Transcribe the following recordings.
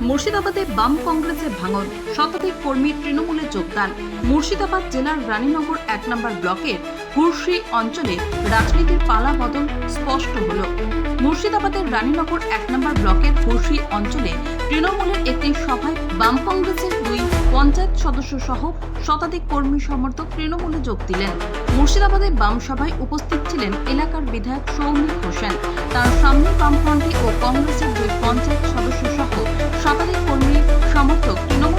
মুর্শিদাবাদে বাম কংগ্রেসের ভাঙন। শতাধিক কর্মী তৃণমূলে যোগদান। মুর্শিদাবাদ জেলার রানীনগর এক নম্বর ব্লকের হুরশ্রী অঞ্চলে রাজনীতির পালা বদল স্পষ্ট হল। মুর্শিদাবাদের রানীনগর এক নম্বর ব্লকের হুরশ্রী অঞ্চলে তৃণমূলের একটি সভায় বাম কংগ্রেসের দুই পঞ্চায়েত সদস্য সহ শতাধিক কর্মী সমর্থক তৃণমূলে যোগ দিলেন। মুর্শিদাবাদের বাম সভায় উপস্থিত ছিলেন এলাকার বিধায়ক সৌমিক হোসেন। তার সামনে বামফ্রন্টি ও কংগ্রেসের দুই পঞ্চায়েত সদস্য সহ শতাধিক কর্মী সমর্থক তৃণমূল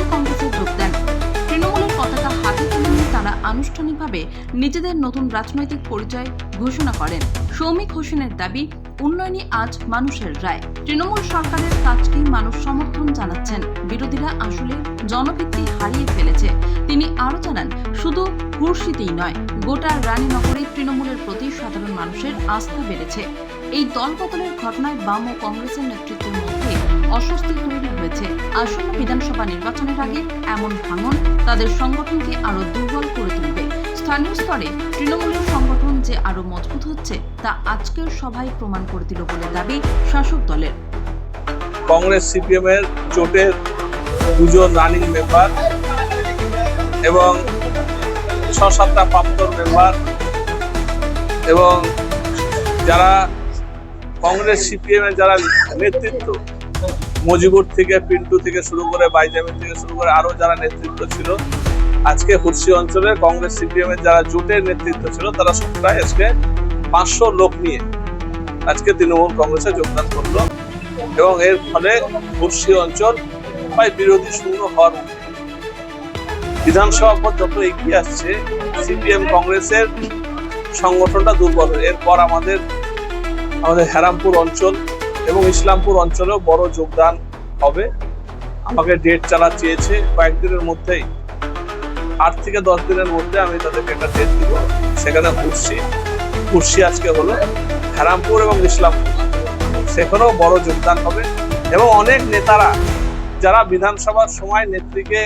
আনুষ্ঠানিকভাবে নিজেদের নতুন রাজনৈতিক পরিচয় ঘোষণা করেন। সৌমিক হোসেনের দাবি, উন্নয়নই আজ মানুষের রায়। তৃণমূল সরকারের কাজকেই মানুষ সমর্থন জানাচ্ছেন। বিরোধীরা আসলে জনভিত্তি হারিয়ে ফেলেছে। তিনি আরও জানান, শুধু হুরশিতেই নয়, গোটা রানীনগরে তৃণমূলের প্রতি সাধারণ মানুষের আস্থা বেড়েছে। এই দলবদলের ঘটনায় বাম ও কংগ্রেসের নেতৃত্বের মধ্যে অস্বস্তি তৈরি হয়েছে। আসন্ন বিধানসভা নির্বাচনের আগে এমন ভাঙন তাদের সংগঠনকে আরও দুর্বল করে তুলবে স্থানীয় স্তরে তৃণমূলের সংগঠন যে আরও মজবুত হচ্ছে, তা আজকের সভায় প্রমাণ করে দিল বলে দাবি শাসক দলের। কংগ্রেস সিপিএম এর জোটের দুজন রানিং মেম্বার এবং ছ সাতটা প্রাক্তন মেম্বার এবং যারা কংগ্রেস সিপিএম এর যারা নেতৃত্ব, মজিবুর থেকে, পিন্টু থেকে শুরু করে, বাইজামিন থেকে শুরু করে আরও যারা নেতৃত্ব ছিল আজকে হুরসি অঞ্চলে কংগ্রেস সিপিএম এর যারা জোটের নেতৃত্ব ছিল, তারা সবটাই আজকে পাঁচশো লোক নিয়ে আজকে তৃণমূল কংগ্রেসে যোগদান করল। এবং এর ফলে মুর্শি অঞ্চল প্রায় বিরোধী শূন্য হওয়ার বিধানসভা পর যত এগিয়ে আসছে, সিপিএম কংগ্রেসের সংগঠনটা দুর্বল। এরপর আমাদের আমাদের হেরামপুর অঞ্চল এবং ইসলামপুর অঞ্চলেও বড় যোগদান হবে। আমাকে ডেট চালা চেয়েছে, কয়েকদিনের মধ্যেই আট থেকে দশ দিনের মধ্যে আমি তাদেরকে একটা ডেট দিব। সেখানে কুর্সি। কুর্সি আজকে হলো হেরামপুর এবং ইসলামপুর। সেখানেও বড় যোগদান হবে এবং অনেক নেতারা যারা বিধানসভার সময় নেত্রীকে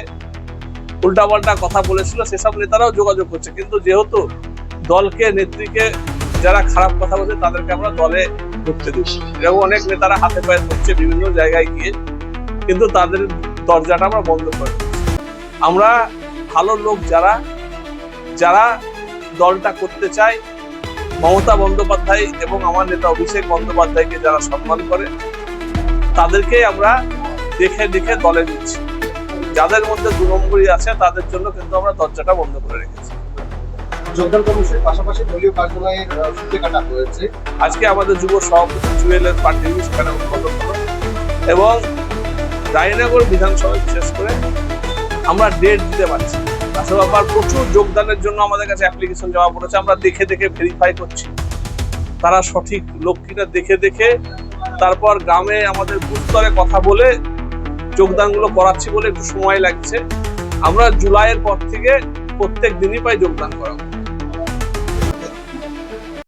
উল্টাপাল্টা কথা বলেছিল, সেসব নেতারাও যোগাযোগ করছে। কিন্তু যেহেতু দলকে, নেত্রীকে যারা খারাপ কথা বলছে, তাদেরকে আমরা দলে ঢুকতে দিচ্ছি এরকম অনেক নেতারা হাতে পায়ে ধরছে বিভিন্ন জায়গায় গিয়ে। কিন্তু তাদের দরজাটা আমরা বন্ধ করে আমরা ভালো লোক যারা যারা দলটা করতে চায় মমতা বন্দ্যোপাধ্যায় এবং আমার নেতা অভিষেক বন্দ্যোপাধ্যায়কে যারা সম্মান করে তাদেরকে আমরা দেখে দেখে দলে নিচ্ছি। যাদের মধ্যে দু নম্বরই আছে তাদের জন্য কিন্তু আমরা দরজাটা বন্ধ করে রেখেছি। যোগদান কর্মসূচির পাশাপাশি দলীয় কার্যালয়ের আহ, কাটা হয়েছে। আজকে আমাদের যুব সভাপতি জুয়েলের পার্টি সেখানে উদ্বোধন হলো এবং রায়নগর বিধানসভা বিশেষ করে আমরা ডেট দিতে পারছি তাছাড়া আবার প্রচুর যোগদানের জন্য আমাদের কাছে অ্যাপ্লিকেশন জমা পড়েছে, আমরা দেখে দেখে ভেরিফাই করছি। তারা সঠিক লোক কিনা দেখে দেখে তারপর গ্রামে আমাদের বুস্তরে কথা বলে যোগদানগুলো করাচ্ছি বলে একটু সময় লাগছে। আমরা জুলাইয়ের পর থেকে প্রত্যেক দিনই পাই যোগদান করা